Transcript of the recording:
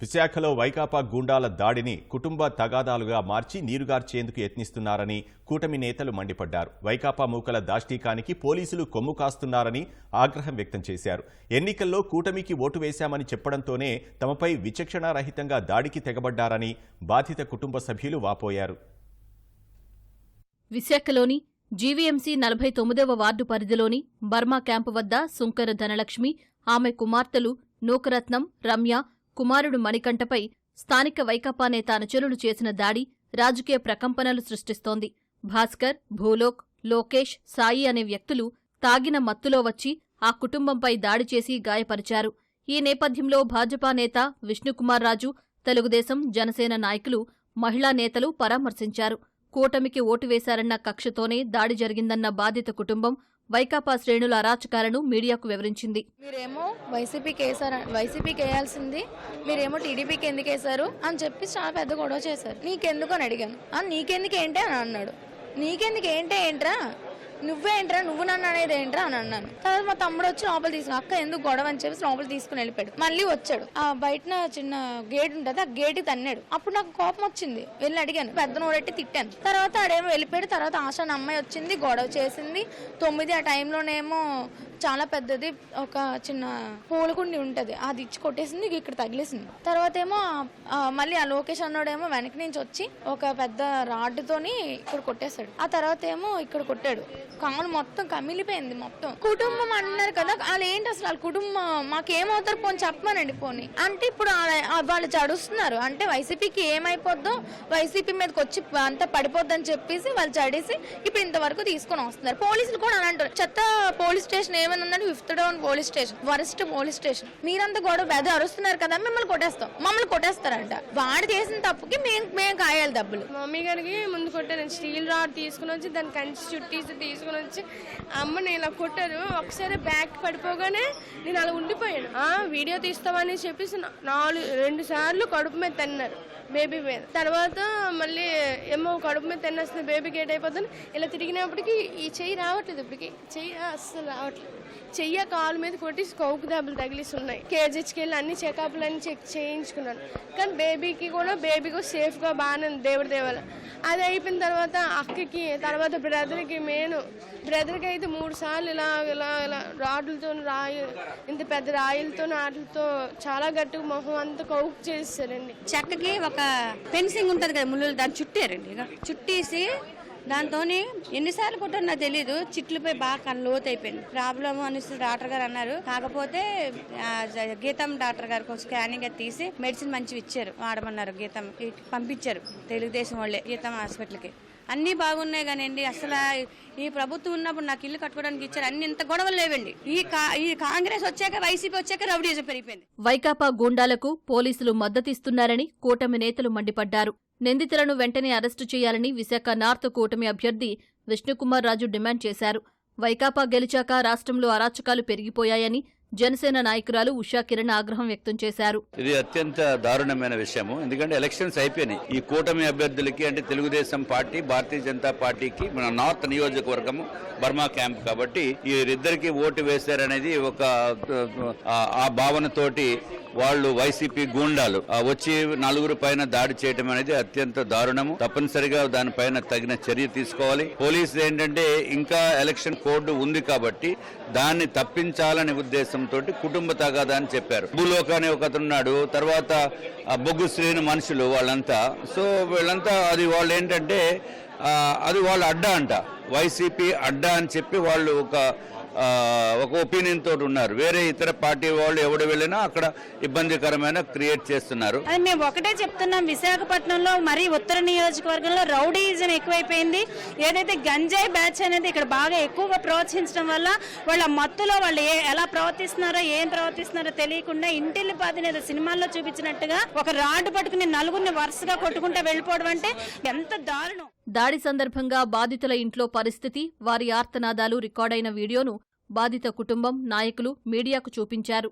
విశాఖలో వైకాపా గూండాల దాడిని కుటుంబ తగాదాలుగా మార్చి నీరుగార్చేందుకు యత్నిస్తున్నారని కూటమి నేతలు మండిపడ్డారు. వైకాపా మూకల దాష్టీకానికి పోలీసులు కొమ్ము కాస్తున్నారని ఆగ్రహం వ్యక్తం చేశారు. ఎన్నికల్లో కూటమికి ఓటు వేశామని చెప్పడంతోనే తమపై విచక్షణారహితంగా దాడికి తెగబడ్డారని బాధిత కుటుంబ సభ్యులు వాపోయారు. విశాఖలోని జీవీఎంసీ నలభై తొమ్మిదవ వార్డు పరిధిలోని బర్మా క్యాంపు వద్ద సుంకర ధనలక్ష్మి ఆమె కుమార్తెలు నూకరత్నం రమ్య కుమారుడు మణికంఠపై స్థానిక వైకాపా నేత అనుచరులు చేసిన దాడి రాజకీయ ప్రకంపనలు సృష్టిస్తోంది. భాస్కర్ భూలోక్ లోకేష్ సాయి అనే వ్యక్తులు తాగిన మత్తులో వచ్చి ఆ కుటుంబంపై దాడి చేసి గాయపరిచారు. ఈ నేపథ్యంలో భాజపా నేత విష్ణుకుమార్ రాజు తెలుగుదేశం జనసేన నాయకులు మహిళా నేతలు పరామర్శించారు. కూటమికి ఓటు వేశారన్న కక్షతోనే దాడి జరిగిందన్న బాధిత కుటుంబం వైకాపా శ్రేణుల అరాచకాలను మీడియాకు వివరించింది. మీరేమో వైసీపీకి వేసారు వైసీపీకి వేయాల్సింది మీరేమో టీడీపీకి ఎందుకు వేశారు అని చెప్పి చాలా పెద్ద గొడవ చేశారు. నీకెందుకు అని అడిగాను. నీకెందుకు ఏంటి అని అన్నాడు. నీకెందుకు ఏంటే ఏంట్రా? నువ్వేంట్రా నువ్వు నన్ను అనేది ఏంట్రా అని అన్నాను. తర్వాత మా తమ్ముడు వచ్చి లోపల తీసుకుని అక్క ఎందుకు గొడవ? అని చెప్పి లోపల తీసుకుని వెళ్ళిపోయాడు. మళ్ళీ వచ్చాడు. ఆ బయటన చిన్న గేట్ ఉంటుంది ఆ గేట్ తన్నాడు. అప్పుడు నాకు కోపం వచ్చింది. వెళ్ళి అడిగాను. పెద్ద నోడెట్టి తిట్టాను. తర్వాత ఆడేమో వెళ్ళిపోయాడు. తర్వాత ఆశ అమ్మాయి వచ్చింది గొడవ చేసింది. తొమ్మిది ఆ టైంలోనేమో చాలా పెద్దది ఒక చిన్న పూలకుండి ఉంటది. అది ఇచ్చి కొట్టేసింది ఇక్కడ తగిలేసింది. తర్వాత ఏమో మళ్ళీ ఆ లోకేష్ అన్నోడేమో వెనక నుంచి వచ్చి ఒక పెద్ద రాడ్డుతోని ఇక్కడ కొట్టేశాడు. ఆ తర్వాత ఏమో ఇక్కడ కొట్టాడు. కాలు మొత్తం కమిలిపోయింది మొత్తం. కుటుంబం అన్నారు కదా వాళ్ళు ఏంటి అసలు వాళ్ళ కుటుంబం? మాకేమవుతారు పోని చెప్పమనండి పోని. అంటే ఇప్పుడు వాళ్ళు చడుస్తున్నారు అంటే వైసీపీకి ఏమైపోద్దో వైసీపీ మీదకి వచ్చి అంతా పడిపోద్దని చెప్పేసి వాళ్ళు చడేసి ఇప్పుడు ఇంతవరకు తీసుకొని వస్తున్నారు. పోలీసులు కూడా అని అంటారు చెత్త పోలీస్ స్టేషన్ ఏమైనా ఉందంటే fifth town police station worst police station మీరంతా గొడవ పెద్ద అరుస్తున్నారు కదా మిమ్మల్ని కొట్టేస్తాం. మమ్మల్ని కొట్టేస్తారంట. వాడు చేసిన తప్పుకి మేము మేము కాయాలి డబ్బులు మమ్మీ గారికి ముందు కొట్టాను స్టీల్ రాడ్ తీసుకుని వచ్చి దాని కంచి చుట్టేసి తీసుకుని వచ్చి అమ్మని ఇలా కొట్టారు ఒకసారి బ్యాక్ పడిపోగానే నేను అలా ఉండిపోయాను. ఆ వీడియో తీస్తామని చెప్పేసి నాలుగు రెండు సార్లు కడుపు మీద తిన్నారు బేబీ మీద. తర్వాత మళ్ళీ ఏమో కడుపు మీద తిన్నేస్తుంది బేబీ గేట్ అయిపోతుంది. ఇలా తిరిగినప్పటికీ ఈ చెయ్యి రావట్లేదు ఇప్పటికి. చెయ్యి అస్సలు రావట్లేదు. చెయ్య కాలు మీద కొట్టి కౌకు దెబ్బలు తగిలిసి ఉన్నాయి కేజీహెచ్కి వెళ్ళి అన్ని చెకప్లు అన్ని చెక్ చేయించుకున్నాను. కానీ బేబీకి కూడా బేబీ కూడా సేఫ్గా బాగానే ఉంది దేవుడి దేవాల. అది అయిపోయిన తర్వాత అక్కకి తర్వాత బ్రదర్కి మెయిన్. బ్రదర్కి అయితే మూడు సార్లు ఇలా ఇలా ఇలా రాడ్లతో రాయి ఇంత పెద్ద రాయిలతో వాటితో చాలా గట్టిగా మొహం అంతా కౌకు చేస్తారండి చెక్కకి ఒక ఫెన్సింగ్ ఉంటుంది కదా ముళ్ళు దాన్ని చుట్టారండి చుట్టేసి దాంతో ఎన్నిసార్లు కొట్టారో నాకు తెలియదు చిట్లపై బాగా కన్ను లోతు అయిపోయింది. ప్రాబ్లమ్ అనేసి డాక్టర్ గారు అన్నారు. కాకపోతే గీతం డాక్టర్ గారికి స్కానింగ్ అది తీసి మెడిసిన్ మంచివి ఇచ్చారు. వాడమన్నారు. గీతం పంపించారు. తెలుగుదేశం వాళ్ళే గీతం హాస్పిటల్కి అన్ని బాగున్నాయి కానివ్వండి. అసలు ఈ ప్రభుత్వం ఉన్నప్పుడు నాకు ఇల్లు కట్టుకోవడానికి ఇచ్చారు. అన్ని ఇంత గొడవలు లేవండి. ఈ కా- ఈ కాంగ్రెస్ వచ్చాక వైసీపీ వచ్చాక రౌడీజం పెరిగిపోయింది. వైకాపా గూండాలకు పోలీసులు మద్దతిస్తున్నారని కూటమి నేతలు మండిపడ్డారు. నిందితులను వెంటనే అరెస్టు చేయాలని విశాఖ నార్త్ కూటమి అభ్యర్థి విష్ణుకుమార్ రాజు డిమాండ్ చేశారు. వైకాపా గెలిచాక రాష్ట్రంలో అరాచకాలు పెరిగిపోయాయని జనసేన నాయకురాలు ఉషా కిరణ్ ఆగ్రహం వ్యక్తం చేశారు. ఇది అత్యంత దారుణమైన విషయము. ఎందుకంటే ఎలక్షన్స్ అయిపోయినాయి. ఈ కూటమి అభ్యర్థులకి అంటే తెలుగుదేశం పార్టీ భారతీయ జనతా పార్టీకి మన నార్త్ నియోజకవర్గము బర్మా క్యాంప్ కాబట్టి వీరిద్దరికి ఓటు వేశారనేది ఒక ఆ- భావనతోటి వాళ్ళు వైసీపీ గూండాలు. ఆ, వచ్చి నలుగురు పైన దాడి చేయడం అనేది అత్యంత దారుణము. తప్పనిసరిగా దానిపైన తగిన చర్య తీసుకోవాలి. పోలీసులు ఏంటంటే ఇంకా ఎలక్షన్ కోడ్ ఉంది కాబట్టి దాన్ని తప్పించాలనే ఉద్దేశంతో కుటుంబ తగాదా అని చెప్పారు. భూలోక అనే ఒక తర్వాత ఆ బొగ్గు శ్రేణి మనుషులు వాళ్ళంతా. సో వీళ్ళంతా అది వాళ్ళు ఏంటంటే అది వాళ్ళ అడ్డా అంట. వైసీపీ అడ్డా అని చెప్పి వాళ్ళు ఒక ఒక ఒపీనియన్ తోటి ఉన్నారు. వేరే ఇతర పార్టీ వాళ్ళు ఎవడు వెళ్ళినా అక్కడ ఇబ్బందికరమైన క్రియేట్ చేస్తున్నారు. అది మేము ఒకటే చెప్తున్నాం విశాఖపట్నంలో మరి ఉత్తర నియోజకవర్గంలో రౌడీజం ఎక్కువైపోయింది. ఏదైతే గంజాయి బ్యాచ్ అనేది ఇక్కడ బాగా ఎక్కువగా ప్రోత్సహించడం వల్ల వాళ్ళ మత్తులో వాళ్ళు ఏ ఎలా ప్రవర్తిస్తున్నారో ఏం ప్రవర్తిస్తున్నారో తెలియకుండా ఇంటిల్లి పాదిని ఏదో సినిమాల్లో చూపించినట్టుగా ఒక రాడ్ పట్టుకుని నలుగురిని వరుసగా కొట్టుకుంటూ వెళ్ళిపోవడం అంటే ఎంత దారుణం. దాడి సందర్భంగా బాధితుల ఇంట్లో పరిస్థితి వారి ఆర్తనాదాలు రికార్డైన వీడియోను బాధిత కుటుంబం నాయకులు మీడియాకు చూపించారు.